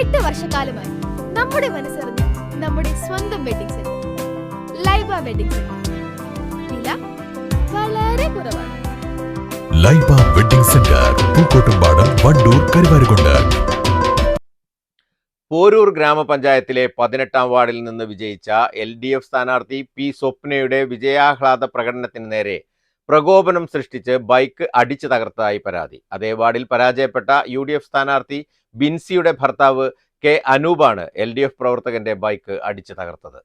എട്ട് വർഷക്കാലമായി നമ്മുടെ മനസ്സറിഞ്ഞ് നമ്മുടെ സ്വന്തം wedding centre Laiba wedding centre വില വളരെ കുറവാണ്. Laiba wedding centre Pookkottumpadam Wandoor Karuvarakundu. Poroor ഗ്രാമപഞ്ചായത്തിലെ പതിനെട്ടാം വാർഡിൽ നിന്ന് വിജയിച്ച എൽ ഡി എഫ് സ്ഥാനാർത്ഥി പി സ്വപ്നയുടെ വിജയാഹ്ലാദ പ്രകടനത്തിന് നേരെ പ്രകോപനം സൃഷ്ടിച്ച് ബൈക്ക് അടിച്ചു തകർത്തതായി പരാതി. അതേ വാർഡിൽ പരാജയപ്പെട്ട യു ഡി എഫ് സ്ഥാനാർത്ഥി ബിൻസിയുടെ ഭർത്താവ് കെ അനൂപാണ് എൽ ഡി എഫ് പ്രവർത്തകന്റെ ബൈക്ക് അടിച്ചു തകർത്തത്.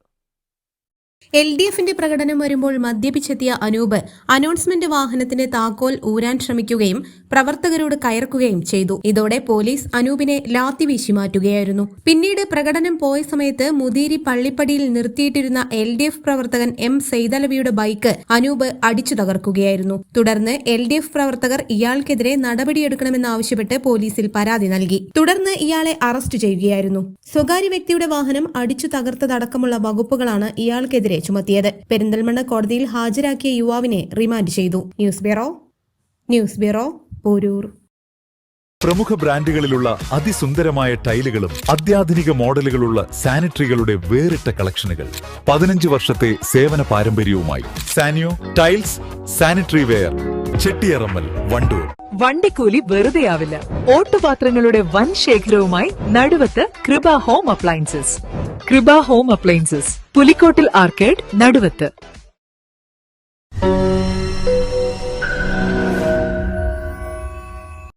എൽ ഡി എഫിന്റെ പ്രകടനം വരുമ്പോൾ മദ്യപിച്ചെത്തിയ അനൂപ് അനൗൺസ്മെന്റ് വാഹനത്തിന്റെ താക്കോൽ ഊരാൻ ശ്രമിക്കുകയും പ്രവർത്തകരോട് കയർക്കുകയും ചെയ്തു. ഇതോടെ പോലീസ് അനൂപിനെ ലാത്തി വീശി മാറ്റുകയായിരുന്നു. പിന്നീട് പ്രകടനം പോയ സമയത്ത് മുതിരി പള്ളിപ്പടിയിൽ നിർത്തിയിട്ടിരുന്ന എൽ ഡി എഫ് പ്രവർത്തകൻ എം സെയ്തലവിയുടെ ബൈക്ക് അനൂപ് അടിച്ചു തകർക്കുകയായിരുന്നു. തുടർന്ന് എൽ ഡി എഫ് പ്രവർത്തകർ ഇയാൾക്കെതിരെ നടപടിയെടുക്കണമെന്നാവശ്യപ്പെട്ട് പോലീസിൽ പരാതി നൽകി. തുടർന്ന് ഇയാളെ അറസ്റ്റ് ചെയ്യുകയായിരുന്നു. സ്വകാര്യ വ്യക്തിയുടെ വാഹനം അടിച്ചു തകർത്തതടക്കമുള്ള വകുപ്പുകളാണ് ഇയാൾക്കെതിരെ ചുമത്തിയത്. പെരിന്തൽമണ്ണ കോടതിയിൽ ഹാജരാക്കിയ യുവാവിനെ റിമാൻഡ് ചെയ്തു. News bureau news bureau Poroor. പ്രമുഖ ബ്രാൻഡുകളിലുള്ള അതിസുന്ദരമായ ടൈലുകളും അത്യാധുനിക മോഡലുകളുള്ള സാനിറ്ററികളുടെ വേറിട്ട കളക്ഷനുകൾ. പതിനഞ്ച് വർഷത്തെ സേവന പാരമ്പര്യവുമായി. Sanio tiles sanitary ware Chettiyarammal Wandoor. വണ്ടിക്കൂലി വെറുതെയാവില്ല. ഓട്ടുപാത്രങ്ങളുടെ വൻ ശേഖരവുമായി Naduvath Kripa home appliances. Kripa home appliances. Pulikkottil arcade Naduvath.